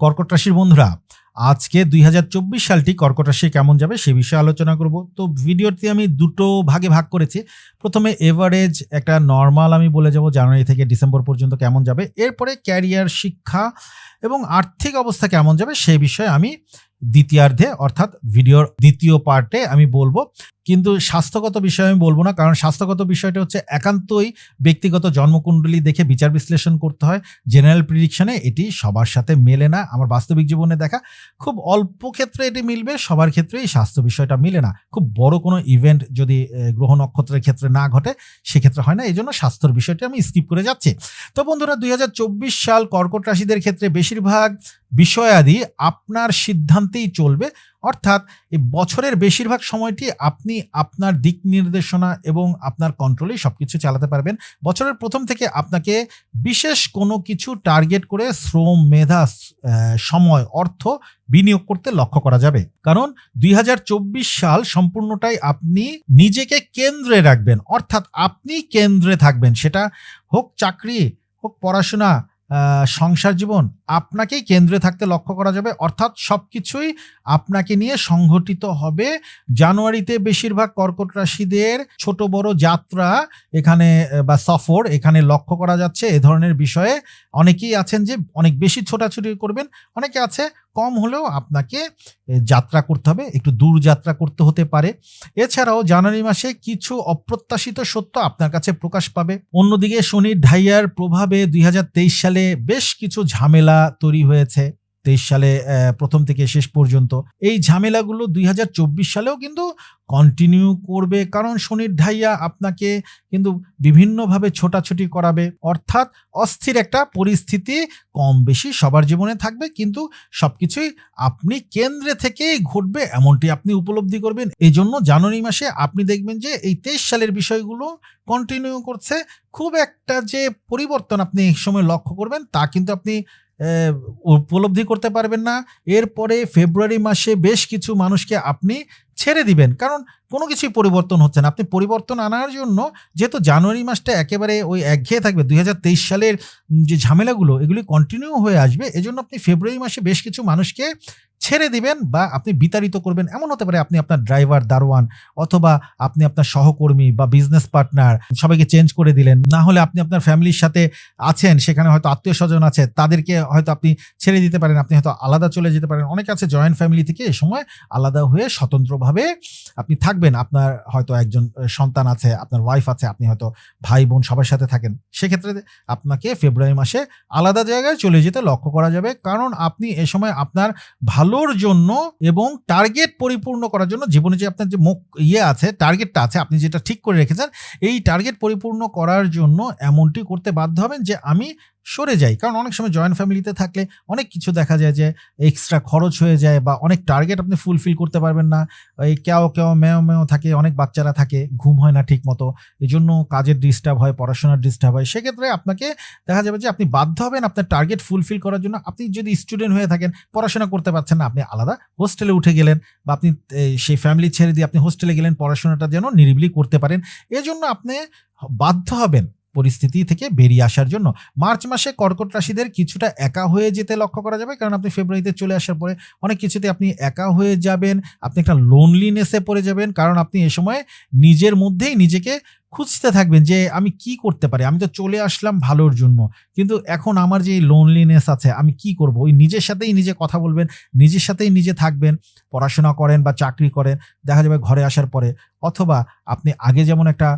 কর্কট রাশির বন্ধুরা, আজকে দুই হাজার চব্বিশ সালটি কর্কট রাশি কেমন যাবে সে বিষয়ে আলোচনা করব। তো ভিডিওটি আমি দুটো ভাগে ভাগ করেছি। প্রথমে এভারেজ একটা নর্মাল আমি বলে যাব, জানুয়ারি থেকে ডিসেম্বর পর্যন্ত কেমন যাবে, এরপরে ক্যারিয়ার শিক্ষা এবং আর্থিক অবস্থা কেমন যাবে সে বিষয়ে আমি দ্বিতীয়ার্ধে, অর্থাৎ ভিডিওর দ্বিতীয় পার্টে আমি বলব। কিন্তু স্বাস্থ্যগত বিষয়ে আমি বলব না, কারণ স্বাস্থ্যগত বিষয়টা হচ্ছে একান্তই ব্যক্তিগত জন্মকুণ্ডলী দেখে বিচার বিশ্লেষণ করতে হয়। জেনারেল প্রিডিকশনে এটি সবার সাথে মেলে না, আমার বাস্তবিক জীবনে দেখা। খুব অল্প ক্ষেত্রে এটি মিলবে, সবার ক্ষেত্রে এই স্বাস্থ্য বিষয়টা মিলে না। খুব বড় কোনো ইভেন্ট যদি গ্রহ নক্ষত্রের ক্ষেত্রে না ঘটে, সেক্ষেত্রে হয় না এই জন্য স্বাস্থ্যর বিষয়টি আমি স্কিপ করে যাচ্ছি। তো বন্ধুরা, দুই হাজার চব্বিশ সাল কর্কট রাশিদের ক্ষেত্রে বেশিরভাগ বিষয়াদি আপনার সিদ্ধান্তেই চলবে। অর্থাৎ এই বছরের বেশিরভাগ সময়টি আপনি আপনার দিক নির্দেশনা এবং আপনার কন্ট্রোলেই সব কিছু চালাতে পারবেন। বছরের প্রথম থেকে আপনাকে বিশেষ কোনো কিছু টার্গেট করে শ্রম, মেধা সময়, অর্থ বিনিয়োগ করতে লক্ষ্য করা যাবে। কারণ দুই হাজার চব্বিশ সাল সম্পূর্ণটাই আপনি নিজেকে কেন্দ্রে রাখবেন। অর্থাৎ আপনি কেন্দ্রে থাকবেন। সেটা হোক চাকরি, হোক পড়াশোনা সংসার জীবন আপনাকেই কেন্দ্রে থাকতে লক্ষ্য করা যাবে। অর্থাৎ সব কিছুই আপনাকে নিয়ে সংঘটিত হবে। জানুয়ারিতে বেশিরভাগ কর্কট রাশিদের ছোট বড় যাত্রা এখানে বা সফর এখানে লক্ষ্য করা যাচ্ছে। এ ধরনের বিষয়ে অনেকেই আছেন যে অনেক বেশি ছোটাছুটি করবেন, অনেকে আছে কম হলেও আপনাকে যাত্রা করতে হবে, একটু দূর যাত্রা করতে হতে পারে। এছাড়াও জানুয়ারি মাসে কিছু অপ্রত্যাশিত সত্য আপনার কাছে প্রকাশ পাবে। অন্যদিকে শনির ঢাইয়ার প্রভাবে দুই হাজার তেইশ সালে বেশ কিছু ঝামেলা তৈরি হয়েছে। তেইশ সালে প্রথম থেকে শেষ পর্যন্ত। এই ঝামেলাগুলো দুই হাজার চব্বিশ সালেও কিন্তু কন্টিনিউ করবে, কারণ শনির ঢাইয়া আপনাকে কিন্তু বিভিন্নভাবে ছোটাছুটি করাবে। অর্থাৎ অস্থির একটা পরিস্থিতি কম বেশি সবার জীবনে থাকবে, কিন্তু সব কিছুই আপনি কেন্দ্রে থেকেই ঘটবে, এমনটি আপনি উপলব্ধি করবেন। এই জন্য জানুয়ারি মাসে আপনি দেখবেন যে এই তেইশ সালের বিষয়গুলো কন্টিনিউ করছে। খুব একটা যে পরিবর্তন আপনি এই সময় লক্ষ্য করবেন, তা কিন্তু আপনি উপলব্ধি করতে পারবেন না। এরপরে ফেব্রুয়ারি মাসে বেশ কিছু মানুষকে আপনি ছেড়ে দিবেন। কারণ কোনো কিছুই পরিবর্তন হচ্ছে না। আপনি পরিবর্তন আনার জন্য যেহেতু জানুয়ারি মাসটা একেবারে ওই একঘেয়ে থাকবে, দুই হাজার তেইশ সালের যে ঝামেলাগুলো, এগুলি কন্টিনিউ হয়ে আসবে, এজন্য আপনি ফেব্রুয়ারি মাসে বেশ কিছু মানুষকে ছেড়ে দিবেন বা আপনি বিতাড়িত করবেন। এমন হতে পারে আপনি আপনার ড্রাইভার দারোয়ান অথবা আপনি আপনার সহকর্মী বা বিজনেস পার্টনার সবাইকে চেঞ্জ করে দিলেন। না হলে আপনি আপনার ফ্যামিলির সাথে আছেন, সেখানে হয়তো আত্মীয় স্বজন আছে, তাদেরকে হয়তো আপনি ছেড়ে দিতে পারেন, আপনি হয়তো আলাদা চলে যেতে পারেন। অনেক আছে জয়েন্ট ফ্যামিলি থেকে এ সময় আলাদা হয়ে স্বতন্ত্রভাবে আপনি থাকবেন, আপনার হয়তো একজন সন্তান আছে, আপনার ওয়াইফ আছে, আপনি হয়তো ভাই বোন সবার সাথে থাকেন। সেক্ষেত্রে আপনাকে ফেব্রুয়ারি মাসে আলাদা জায়গায় চলে যেতে লক্ষ্য করা যাবে। কারণ আপনি এ সময় আপনার ভালোর জন্য এবং টার্গেট পরিপূর্ণ করার জন্য জীবনে যে আপনার যে মুখ ইয়ে আছে টার্গেটটা আছে, আপনি যেটা ঠিক করে রেখেছেন, এই টার্গেট পরিপূর্ণ করার জন্য এমনটি করতে বাধ্য হবেন যে আমি সরে যাই কারণ অনেক সময় জয়েন্ট ফ্যামিলিতে থাকলে অনেক কিছু দেখা যায় যে এক্সট্রা খরচ হয়ে যায় বা অনেক টার্গেট আপনি ফুলফিল করতে পারবেন না। এই কেউ কেউ মেও মেও থাকে, অনেক বাচ্চারা থাকে, ঘুম হয় না ঠিক মতো এই জন্য কাজের ডিস্টার্ব হয়, পড়াশোনার ডিস্টার্ব হয়। সেক্ষেত্রে আপনাকে দেখা যাবে যে আপনি বাধ্য হবেন আপনার টার্গেট ফুলফিল করার জন্য। আপনি যদি স্টুডেন্ট হয়ে থাকেন, পড়াশোনা করতে পারছেন না, আপনি আলাদা হোস্টেলে উঠে গেলেন বা আপনি সেই ফ্যামিলি ছেড়ে দিয়ে আপনি হোস্টেলে গেলেন, পড়াশোনাটা যেন নিরিবিলি করতে পারেন। এজন্য আপনি বাধ্য হবেন পরিস্থিতি থেকে বেরিয়ে আসার জন্য। মার্চ মাসে কর্কট রাশিদের কিছুটা একা হয়ে যেতে লক্ষ্য করা যাবে, কারণ আপনি ফেব্রুয়ারিতে চলে আসার পরে অনেক কিছুতে আপনি একা হয়ে যাবেন, আপনি একটা লোনলিনেসে পড়ে যাবেন, কারণ আপনি এ সময় নিজের মধ্যেই নিজেকে খুঁজতে থাকবেন যে আমি কি করতে পারি। আমি তো চলে আসলাম ভালোর জন্য। কিন্তু এখন আমার যে লোনলিনেস আছে, আমি কি করব? ওই নিজের সাথেই নিজে কথা বলবেন, নিজের সাথেই নিজে থাকবেন, পড়াশোনা করেন বা চাকরি করেন, দেখা যাবে ঘরে আসার পরে। অথবা আপনি আগে যেমন একটা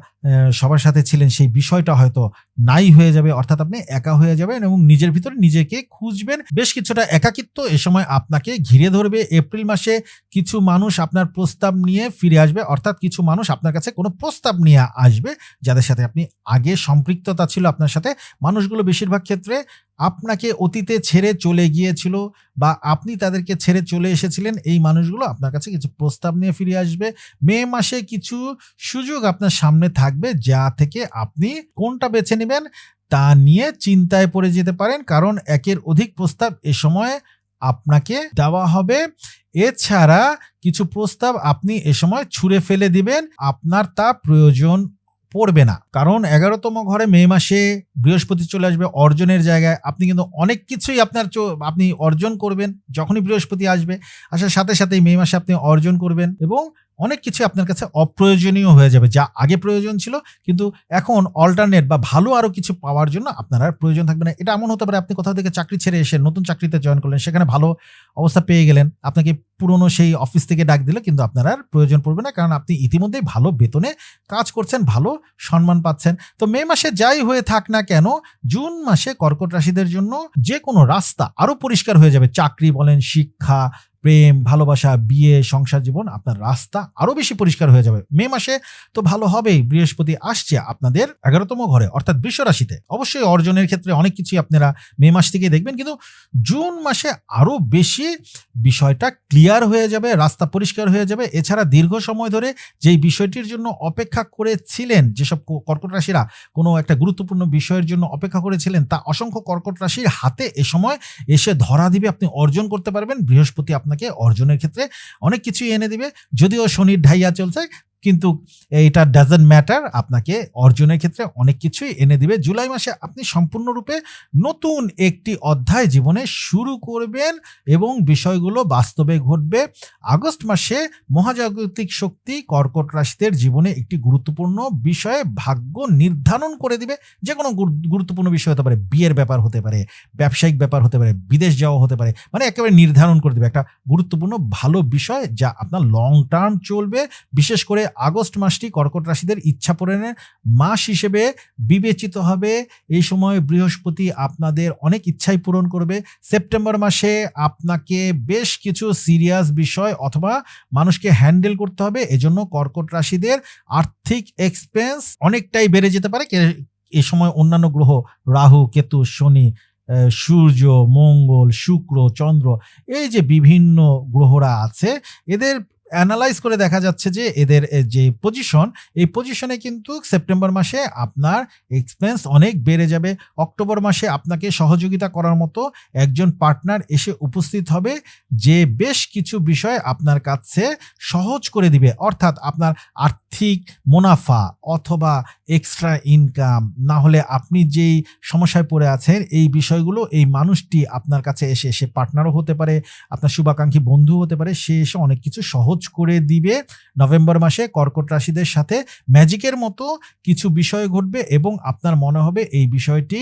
সবার সাথে ছিলেন, সেই বিষয়টা হয়তো নাই হয়ে যাবে, অর্থাৎ আপনি একা হয়ে যাবেন এবং নিজের ভিতরে নিজেকে খুঁজবেন। বেশ কিছুটা একাকিত্ব এ সময় আপনাকে ঘিরে ধরবে। এপ্রিল মাসে কিছু মানুষ আপনার প্রস্তাব নিয়ে ফিরে আসবে, অর্থাৎ কিছু মানুষ আপনার কাছে কোনো প্রস্তাব নিয়ে আসবে যাদের সাথে আপনি আগে সম্পৃক্ততা ছিল আপনার সাথে, মানুষগুলো বেশিরভাগ ক্ষেত্রে আপনাকে অতীতে ছেড়ে চলে গিয়েছিল বা আপনি তাদেরকে ছেড়ে চলে এসেছিলেন, এই মানুষগুলো আপনার কাছে কিছু প্রস্তাব নিয়ে ফিরে আসবে। মে মাসে কিছু সুযোগ আপনার সামনে থাকবে, যা থেকে আপনি কোনটা বেছে নেবেন তা নিয়ে চিন্তায় পড়ে যেতে পারেন, কারণ একের অধিক প্রস্তাব এ সময় আপনাকে দেওয়া হবে। এছাড়া কিছু প্রস্তাব আপনি এ সময় ছুঁড়ে ফেলে দিবেন, আপনার তা প্রয়োজন পড়বে না। কারণ এগারোতম ঘরে মে মাসে বৃহস্পতি চলে আসবে অর্জনের জায়গায়। আপনি কিন্তু অনেক কিছুই আপনার আপনি অর্জন করবেন যখনই বৃহস্পতি আসবে। আসার সাথে সাথেই মে মাসে আপনি অর্জন করবেন এবং অনেক কিছু আপনার কাছে অপ্রয়োজনীয় হয়ে যাবে। যা আগে প্রয়োজন ছিল, কিন্তু এখন অল্টারনেট বা ভালো আরও কিছু পাওয়ার জন্য আপনার আর প্রয়োজন থাকবে না। এটা এমন হতে পারে, আপনি কোথাও থেকে চাকরি ছেড়ে এসে নতুন চাকরিতে জয়েন করলেন, সেখানে ভালো অবস্থা পেয়ে গেলেন। আপনাকে পুরনো সেই অফিস থেকে ডাক দিলে, কিন্তু আপনার আর প্রয়োজন পড়বে না, কারণ আপনি ইতিমধ্যেই ভালো বেতনে কাজ করছেন, ভালো সম্মান পাচ্ছেন। তো মে মাসে যাই হয়ে থাক না কেন, জুন মাসে কর্কট রাশিদের জন্য যে কোনো রাস্তা আরও পরিষ্কার হয়ে যাবে। চাকরি বলেন, শিক্ষা প্রেম, ভালোবাসা, বিয়ে, সংসার জীবন আপনার রাস্তা আরও বেশি পরিষ্কার হয়ে যাবে। মে মাসে তো ভালো হবেই, বৃহস্পতি আসছে আপনাদের এগারোতম ঘরে, অর্থাৎ বৃষ রাশিতে অবশ্যই অর্জনের ক্ষেত্রে অনেক কিছুই আপনারা মে মাস থেকে দেখবেন, কিন্তু জুন মাসে আরও বেশি বিষয়টা ক্লিয়ার হয়ে যাবে, রাস্তা পরিষ্কার হয়ে যাবে। এছাড়া দীর্ঘ সময় ধরে যেই বিষয়টির জন্য অপেক্ষা করেছিলেন, যেসব কর্কট রাশিরা কোনো একটা গুরুত্বপূর্ণ বিষয়ের জন্য অপেক্ষা করেছিলেন, তা অসংখ্য কর্কট রাশির হাতে এ সময় এসে ধরা দিবে, আপনি অর্জন করতে পারবেন। বৃহস্পতি আপনাকে অর্জনের ক্ষেত্রে অনেক কিছুই এনে দিবে। যদিও শনির ঢাইয়া চলছে কিন্তু এটা ডাজেন্ট ম্যাটার আপনাকে অর্জনের ক্ষেত্রে অনেক কিছুই এনে দিবে। জুলাই মাসে আপনি সম্পূর্ণরূপে নতুন একটি অধ্যায় জীবনে শুরু করবেন এবং বিষয়গুলো বাস্তবে ঘটবে। আগস্ট মাসে মহাজাগতিক শক্তি কর্কট রাশিদের জীবনে একটি গুরুত্বপূর্ণ বিষয়ে ভাগ্য নির্ধারণ করে দিবে। যে কোনো গুরুত্বপূর্ণ বিষয় হতে পারে, বিয়ের ব্যাপার হতে পারে, ব্যবসায়িক ব্যাপার হতে পারে, বিদেশ যাওয়া হতে পারে মানে একেবারে নির্ধারণ করে দেবে। একটা গুরুত্বপূর্ণ ভালো বিষয় যা আপনার লং টার্ম চলবে। বিশেষ করে আগস্ট মাসটি কর্কট রাশিদের ইচ্ছা পূরণের মাস হিসেবে বিবেচিত হবে। এই সময় বৃহস্পতি আপনাদের অনেক ইচ্ছাই পূরণ করবে। সেপ্টেম্বর মাসে আপনাকে বেশ কিছু সিরিয়াস বিষয় অথবা মানুষকে হ্যান্ডেল করতে হবে। এজন্য কর্কট রাশিদের আর্থিক এক্সপেন্স অনেকটাই বেড়ে যেতে পারে। এই সময় অন্যান্য গ্রহ রাহু, কেতু, শনি সূর্য, মঙ্গল, শুক্র, চন্দ্র এই যে বিভিন্ন গ্রহরা আছে, এদের অ্যানালাইজ করে দেখা যাচ্ছে যে এদের যে পজিশন এই পজিশনে কিন্তু সেপ্টেম্বর মাসে আপনার এক্সপেন্স অনেক বেড়ে যাবে। অক্টোবর মাসে আপনাকে সহযোগিতা করার মতো একজন পার্টনার এসে উপস্থিত হবে যে বেশ কিছু বিষয় আপনার কাছে সহজ করে দিবে। অর্থাৎ আপনার আর্থিক মুনাফা অথবা এক্সট্রা ইনকাম না হলে আপনি যেই সমস্যায় পড়ে আছেন, এই বিষয়গুলো এই মানুষটি আপনার কাছে এসে, সে পার্টনারও হতে পারে, আপনার শুভাকাঙ্ক্ষী বন্ধু হতে পারে, সে এসে অনেক কিছু সহজ করে দিবে নভেম্বর মাসে কর্কট রাশিদের সাথে। ম্যাজিকের মতো কিছু বিষয় ঘটবে এবং আপনার মনে হবে এই বিষয়টি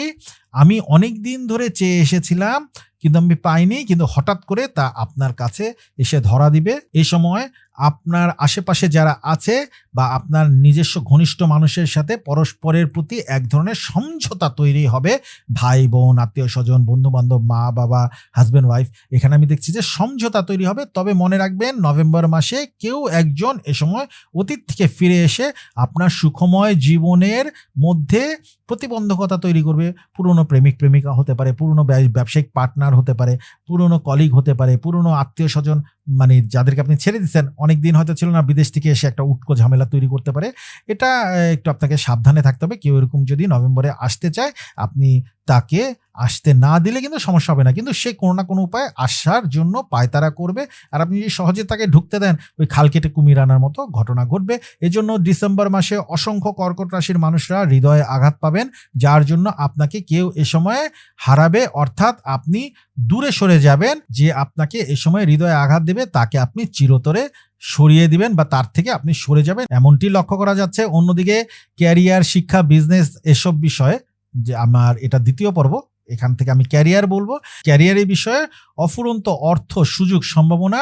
আমি অনেক দিন ধরে চেয়ে এসেছিলাম কিন্তু আমি পাইনি, কিন্তু হঠাৎ করে তা আপনার কাছে এসে ধরা দিবে। এই সময় আপনার আশেপাশে যারা আছে বা আপনার নিজস্ব ঘনিষ্ঠ মানুষের সাথে পরস্পরের প্রতি এক ধরনের সমঝোতা তৈরি হবে। ভাই, বোন, আত্মীয় স্বজন বন্ধু বান্ধব মা, বাবা হাজব্যান্ড ওয়াইফ এখানে আমি দেখছি যে সমঝোতা তৈরি হবে। তবে মনে রাখবেন, নভেম্বর মাসে কেউ একজন এ সময় অতীত থেকে ফিরে এসে আপনার সুখময় জীবনের মধ্যে প্রতিবন্ধকতা তৈরি করবে। পুরনো প্রেমিক, প্রেমিকা হতে পারে, পুরনো ব্যবসায়িক পার্টনার হতে পারে, পুরনো কলিগ হতে পারে, পুরনো আত্মীয় স্বজন মানে যাদেরকে আপনি ছেড়ে দিচ্ছেন অনেক দিন হয়তো ছিল না, বিদেশ থেকে এসে একটা উটকো ঝামেলা তৈরি করতে পারে। এটা একটু আপনাকে সাবধানে থাকতে হবে। কেউ এরকম যদি নভেম্বরে আসতে চায়, আপনি তাকে আসতে না দিলে কিন্তু সমস্যা হবে না। কিন্তু সে কোনো না কোনো উপায়ে আসার জন্য পায়তারা করবে। আর আপনি যদি সহজে তাকে ঢুকতে দেন, ওই খাল কেটে কুমির আনার মতো ঘটনা ঘটবে। এজন্য ডিসেম্বর মাসে অসংখ্য কর্কট রাশির মানুষরা হৃদয়ে আঘাত পাবেন, যার জন্য আপনাকে কেউ এ সময়ে হারাবে। অর্থাৎ আপনি দূরে সরে যাবেন, যে আপনাকে এ সময় হৃদয়ে আঘাত দেবে, তাকে আপনি চিরতরে সরিয়ে দিবেন বা তার থেকে আপনি সরে যাবেন। এমনটি লক্ষ্য করা যাচ্ছে। অন্যদিকে ক্যারিয়ার, শিক্ষা, বিজনেস এসব বিষয়ে যে আমার এটা দ্বিতীয় পর্ব, এখান থেকে আমি ক্যারিয়ার বলব। ক্যারিয়ারের বিষয়ে অফুরন্ত অর্থ, সুযোগ, সম্ভাবনা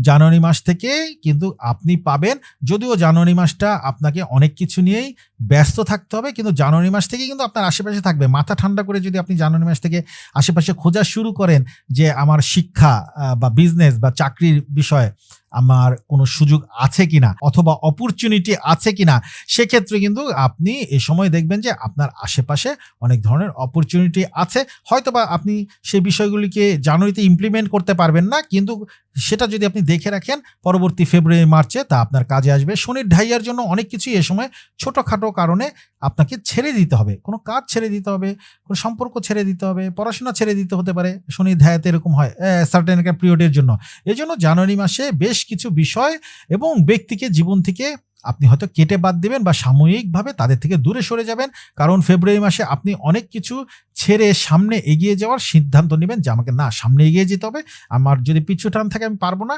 জানুয়ারি মাস থেকে কিন্তু আপনি পাবেন। যদিও জানুয়ারি মাসটা আপনাকে অনেক কিছু নিয়েই ব্যস্ত থাকতে হবে, কিন্তু জানুয়ারি মাস থেকে কিন্তু আপনার আশেপাশে থাকবে। মাথা ঠান্ডা করে যদি আপনি জানুয়ারি মাস থেকে আশেপাশে খোঁজা শুরু করেন যে আমার শিক্ষা বা বিজনেস বা চাকরির বিষয়ে আমার কোনো সুযোগ আছে কিনা অথবা অপরচুনিটি আছে কিনা, সেক্ষেত্রে কিন্তু আপনি এ সময় দেখবেন যে আপনার আশেপাশে অনেক ধরনের অপরচুনিটি আছে। হয়তোবা আপনি সেই বিষয়গুলিকে জানুয়ারিতে ইমপ্লিমেন্ট করতে পারবেন না, কিন্তু সেটা যদি আপনি দেখে রাখেন, পরবর্তী ফেব্রুয়ারি মার্চে তা আপনার কাজে আসবে। শনির ঢাইয়ার জন্য অনেক কিছুই এ সময় ছোটোখাটো কারণে আপনাকে ছেড়ে দিতে হবে। কোনো কাজ ছেড়ে দিতে হবে, কোনো সম্পর্ক ছেড়ে দিতে হবে, পড়াশোনা ছেড়ে দিতে হতে পারে। শনির ধ্যায়াতে এরকম হয় সার্টেন একটা পিরিয়ডের জন্য। এজন্য জন্য জানুয়ারি মাসে বেশ কিছু বিষয় এবং ব্যক্তিকে জীবন থেকে আপনি হয়তো কেটে বাদ দেবেন বা সাময়িকভাবে তাদের থেকে দূরে সরে যাবেন। কারণ ফেব্রুয়ারি মাসে আপনি অনেক কিছু ছেড়ে সামনে এগিয়ে যাওয়ার সিদ্ধান্ত নেবেন যে আমাকে না, সামনে এগিয়ে যেতে হবে। আমার যদি পিছু টান থাকে আমি পারব না।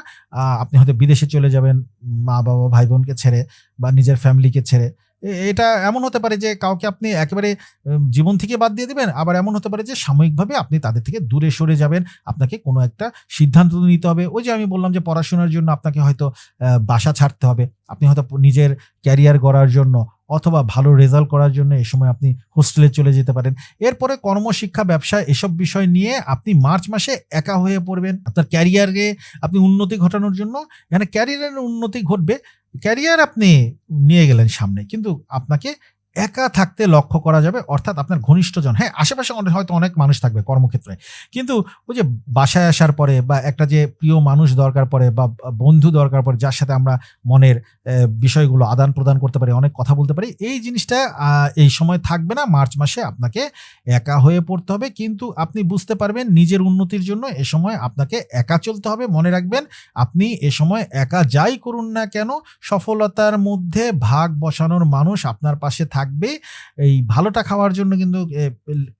আপনি হয়তো বিদেশে চলে যাবেন মা বাবা ভাই বোনকে ছেড়ে বা নিজের ফ্যামিলিকে ছেড়ে। এটা এমন হতে পারে যে কাউকে আপনি একেবারে জীবন থেকে বাদ দিয়ে দেবেন, আবার এমন হতে পারে যে সাময়িকভাবে আপনি তাদের থেকে দূরে সরে যাবেন, আপনাকে কোনো একটা সিদ্ধান্ত নিতে হবে। ওই যে আমি বললাম যে পড়াশোনার জন্য আপনাকে হয়তো বাসা ছাড়তে হবে। আপনি হয়তো নিজের ক্যারিয়ার গড়ার জন্য অথবা ভালো রেজাল্ট করার জন্য এ সময় আপনি হোস্টেলে চলে যেতে পারেন। এরপরে কর্মশিক্ষা, ব্যবসা এসব বিষয় নিয়ে আপনি মার্চ মাসে একা হয়ে পড়বেন। আপনার ক্যারিয়ারে আপনি উন্নতি ঘটানোর জন্য, এখানে ক্যারিয়ারের উন্নতি ঘটবে। ক্যারিয়ার আপনি নিয়ে গেলেন সামনে, কিন্তু আপনাকে একা থাকতে লক্ষ্য করা যাবে, অর্থাৎ আপনার ঘনিষ্ঠজন। হ্যাঁ আশেপাশে অনেক- হয়তো অনেক মানুষ থাকবে কর্মক্ষেত্রে। কিন্তু ওই যে বাসায় আসার পরে বা একটা যে প্রিয় মানুষ দরকার পড়ে বা বন্ধু দরকার পড়ে, যার সাথে আমরা মনের বিষয়গুলো আদান প্রদান করতে পারি, অনেক কথা বলতে পারি, এই জিনিসটা এই সময় থাকবে না। মার্চ মাসে আপনাকে একা হয়ে পড়তে হবে। কিন্তু আপনি বুঝতে পারবেন নিজের উন্নতির জন্য এ সময় আপনাকে একা চলতে হবে। মনে রাখবেন, আপনি এ সময় একা যাই করুন না কেন, সফলতার মধ্যে ভাগ বসানোর মানুষ আপনার পাশে থাকবে এই ভালোটা খাওয়ার জন্য কিন্তু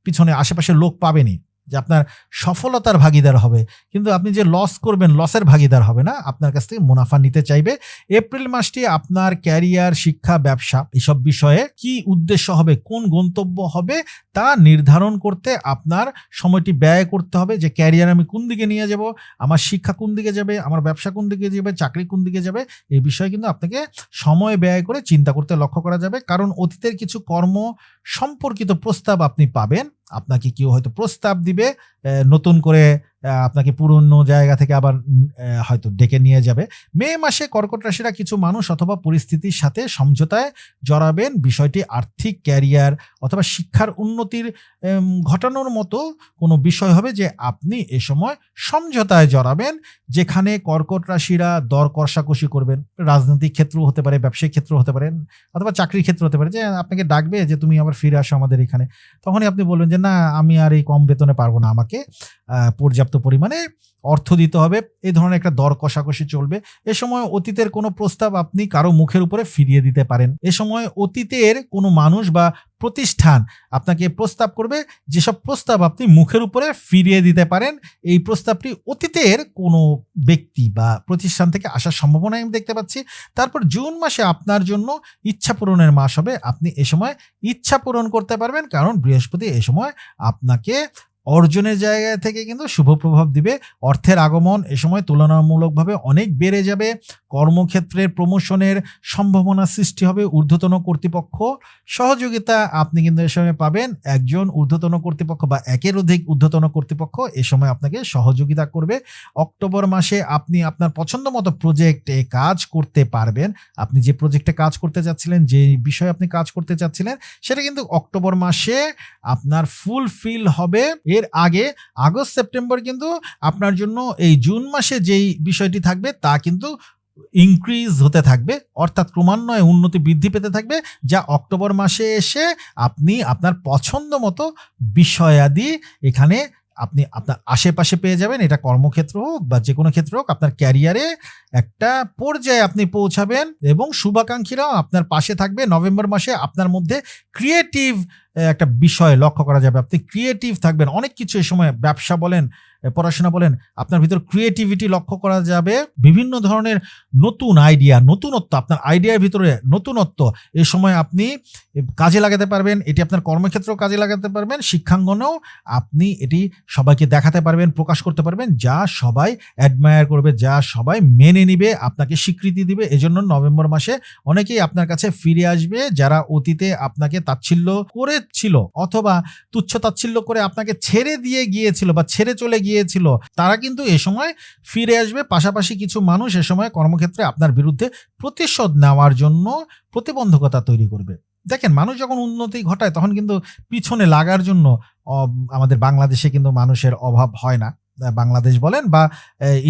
পিছনে আশেপাশে লোক পাবেনি যে আপনার সফলতার ভাগিদার হবে। কিন্তু আপনি যে লস করবেন লসের ভাগিদার হবে না। আপনার কাছ থেকে মুনাফা নিতে চাইবে। এপ্রিল মাসটি আপনার ক্যারিয়ার শিক্ষা, ব্যবসা এসব বিষয়ে কি উদ্দেশ্য হবে, কোন গন্তব্য হবে তা নির্ধারণ করতে আপনার সময়টি ব্যয় করতে হবে যে ক্যারিয়ার আমি কোন দিকে নিয়ে যাব, আমার শিক্ষা কোন দিকে যাবে, আমার ব্যবসা কোন দিকে যাবে, চাকরি কোন দিকে যাবে, এই বিষয়ে কিন্তু আপনাকে সময় ব্যয় করে চিন্তা করতে লক্ষ্য করা যাবে। কারণ অতীতের কিছু কর্ম সম্পর্কিত প্রস্তাব আপনি পাবেন। আপনাকে কেউ হয়তো প্রস্তাব দিবে নতুন করে আপনাকে পুরনো জায়গা থেকে আবার হয়তো ডেকে নিয়ে যাবে। মে মাসে কর্কট রাশিরা কিছু মানুষ অথবা পরিস্থিতির সাথে সমঝোতায় জড়াবেন। বিষয়টি আর্থিক ক্যারিয়ার অথবা শিক্ষার উন্নতির ঘটানোর মতো কোনো বিষয় হবে যে আপনি এ সময় সমঝোতায় জড়াবেন যেখানে কর্কট রাশিরা দর কষাকষি করবেন। রাজনৈতিক ক্ষেত্র হতে পারে ব্যবসায়িক ক্ষেত্র হতে পারে অথবা চাকরির ক্ষেত্র হতে পারে। যে আপনাকে ডাকবে যে তুমি আবার ফিরে আসো আমাদের এখানে। তখনই আপনি বলবেন যে না আমি আর এই কম বেতনে পারব না আমাকে আহ, পর্যাপ্ত পরিমাণে অর্থ দিতে হবে। এই ধরনের একটা দর কষাকষি চলবে। এ সময় অতীতের কোনো প্রস্তাব আপনি কারও মুখের উপরে ফিরিয়ে দিতে পারেন। এ সময় অতীতের কোনো মানুষ বা প্রতিষ্ঠান আপনাকে প্রস্তাব করবে, যেসব প্রস্তাব আপনি মুখের উপরে ফিরিয়ে দিতে পারেন। এই প্রস্তাবটি অতীতের কোনো ব্যক্তি বা প্রতিষ্ঠান থেকে আসার সম্ভাবনা আমি দেখতে পাচ্ছি। তারপর জুন মাসে আপনার জন্য ইচ্ছা পূরণের মাস হবে। আপনি এ সময় ইচ্ছা পূরণ করতে পারবেন, কারণ বৃহস্পতি এ সময় আপনাকে অর্জনের জায়গা থেকে কিন্তু শুভ প্রভাব দিবে। অর্থের আগমন এ সময় তুলনামূলকভাবে অনেক বেড়ে যাবে। কর্মক্ষেত্রের প্রমোশনের সম্ভাবনা সৃষ্টি হবে ঊর্ধ্বতন কর্তৃপক্ষ। সহযোগিতা আপনি কিন্তু এ সময় পাবেন। একজন ঊর্ধ্বতন কর্তৃপক্ষ বা একের অধিক ঊর্ধ্বতন কর্তৃপক্ষ এ সময় আপনাকে সহযোগিতা করবে। অক্টোবর মাসে আপনি আপনার পছন্দ মতো প্রজেক্টে কাজ করতে পারবেন। আপনি যে প্রজেক্টে কাজ করতে চাচ্ছিলেন, যে বিষয়ে আপনি কাজ করতে চাচ্ছিলেন, সেটা কিন্তু অক্টোবর মাসে আপনার ফুলফিল হবে। এর আগে আগস্ট, সেপ্টেম্বর কিন্তু আপনার জন্য এই জুন মাসে যেই বিষয়টি থাকবে, তা কিন্তু ইনক্রিজ হতে থাকবে অর্থাৎ ক্রমান্বয়ে উন্নতি বৃদ্ধি পেতে থাকবে যা অক্টোবর মাসে এসে আপনি আপনার পছন্দ মতো বিষয়াদি এখানে আপনি আপনার আশেপাশে পেয়ে যাবেন। এটা কর্মক্ষেত্র হোক বা যে কোনো ক্ষেত্র হোক আপনার ক্যারিয়ারে একটা পর্যায়ে আপনি পৌঁছাবেন এবং শুভাকাঙ্ক্ষীরাও আপনার পাশে থাকবে। নভেম্বর মাসে আপনার মধ্যে ক্রিয়েটিভ একটা বিষয় লক্ষ্য করা যাবে। আপনি ক্রিয়েটিভ থাকবেন। অনেক কিছু এই সময় ব্যবসা বলেন এ, পড়াশোনা বলেন, আপনার ভিতর ক্রিয়েটিভিটি লক্ষ্য করা যাবে। বিভিন্ন ধরনের নতুন আইডিয়া নতুনত্ব, আপনার আইডিয়ার ভিতরে নতুনত্ব এই সময় আপনি কাজে লাগাতে পারবেন, এটি আপনার কর্মক্ষেত্রেও কাজে লাগাতে পারবেন, শিক্ষাঙ্গনেও আপনি এটি সবাইকে দেখাতে পারবেন, প্রকাশ করতে পারবেন, যা সবাই অ্যাডমায়ার করবে, যা সবাই মেনে নিবে, আপনাকে স্বীকৃতি দিবে। এজন্য নভেম্বর মাসে অনেকেই আপনার কাছে ফিরে আসবে, যারা অতীতে আপনাকে তাচ্ছিল্য করেছিল অথবা তুচ্ছ তাচ্ছিল্য করে আপনাকে ছেড়ে দিয়ে গিয়েছিল বা ছেড়ে চলে গিয়েছিল। তারা কিন্তু এ সময় ফিরে আসবে। পাশাপাশি কিছু মানুষ এ সময় কর্মক্ষেত্রে আপনার বিরুদ্ধে প্রতিশোধ নেওয়ার জন্য প্রতিবন্ধকতা তৈরি করবে। দেখেন, মানুষ যখন উন্নতি ঘটায়, তখন কিন্তু পিছনে লাগার জন্য আমাদের বাংলাদেশে কিন্তু মানুষের অভাব হয় না। বাংলাদেশ বলেন বা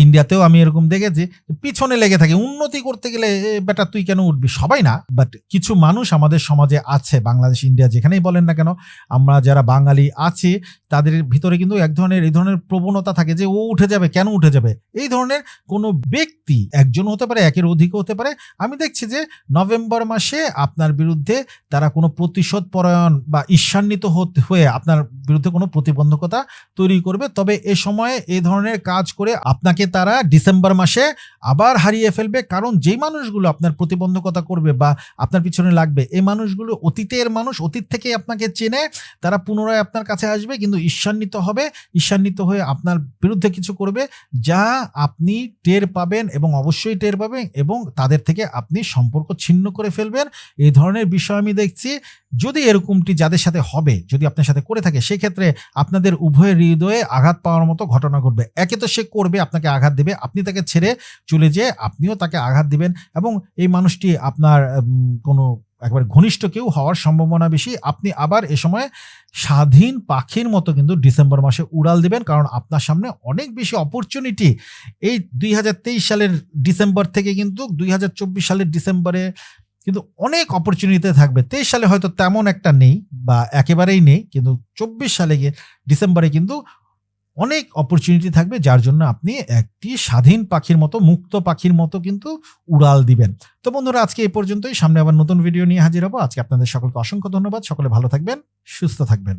ইন্ডিয়াতেও আমি এরকম দেখেছি পিছনে লেগে থাকে, উন্নতি করতে গেলে বেটা তুই কেন উঠবি? সবাই না বাট কিছু মানুষ আমাদের সমাজে আছে, বাংলাদেশ, ইন্ডিয়া যেখানেই বলেন না কেন, আমরা যারা বাঙালি আছি, তাদের ভিতরে কিন্তু এক ধরনের, এই ধরনের প্রবণতা থাকে যে, ও উঠে যাবে, কেন উঠে যাবে? এই ধরনের কোনো ব্যক্তি একজন হতে পারে, একের অধিক হতে পারে। আমি দেখছি যে, নভেম্বর মাসে আপনার বিরুদ্ধে তারা কোনো প্রতিশোধ পরায়ণ বা ঈর্ষান্বিত হয়ে আপনার বিরুদ্ধে কোনো প্রতিবন্ধকতা তৈরি করবে। তবে এ সময়ে এই ধরনের কাজ করে আপনাকে তারা ডিসেম্বর মাসে আবার হারিয়ে ফেলবে। কারণ যেই মানুষগুলো আপনার প্রতিবন্ধকতা করবে বা আপনার পিছনে লাগবে, এই মানুষগুলো অতীতের মানুষ, অতীত থেকে আপনাকে চেনে, তারা পুনরায় আপনার কাছে আসবে, কিন্তু ঈর্ষান্বিত হবে, ঈর্ষান্বিত হয়ে আপনার বিরুদ্ধে কিছু করবে, যা আপনি টের পাবেন এবং অবশ্যই টের পাবেন এবং তাদের থেকে আপনি সম্পর্ক ছিন্ন করে ফেলবেন। এই ধরনের বিষয় আমি দেখছি। যদি এরকমটি যাদের সাথে হবে, যদি আপনার সাথে করে থাকে, সেক্ষেত্রে আপনাদের উভয়ের হৃদয়ে আঘাত পাওয়ার মতো ঘটনা ঘটবে। একে তো সে করবে, আপনাকে আঘাত দেবে, আপনি তাকে ছেড়ে চলে যেয়ে আপনিও তাকে আঘাত দিবেন এবং এই মানুষটি আপনার কোনো একবার ঘনিষ্ঠ কেউ হওয়ার সম্ভাবনা বেশি। আপনি আবার এ সময় স্বাধীন পাখির মতো কিন্তু ডিসেম্বর মাসে উড়াল দিবেন, কারণ আপনার সামনে অনেক বেশি অপরচুনিটি এই দুই হাজার তেইশ সালের ডিসেম্বর থেকে কিন্তু দুই হাজার চব্বিশ সালের ডিসেম্বরে কিন্তু অনেক অপরচুনিটি থাকবে। তেইশ সালে হয়তো তেমন একটা নেই বা একেবারেই নেই, কিন্তু চব্বিশ সালে গিয়ে ডিসেম্বরে কিন্তু অনেক অপরচুনিটি থাকবে, যার জন্য আপনি একটি স্বাধীন পাখির মতো, মুক্ত পাখির মতো কিন্তু উড়াল দিবেন। তো বন্ধুরা, আজকে এই পর্যন্তই। সামনে আবার নতুন ভিডিও নিয়ে হাজির হব। আজকে আপনাদের সকলকে অসংখ্য ধন্যবাদ। সকলে ভালো থাকবেন, সুস্থ থাকবেন।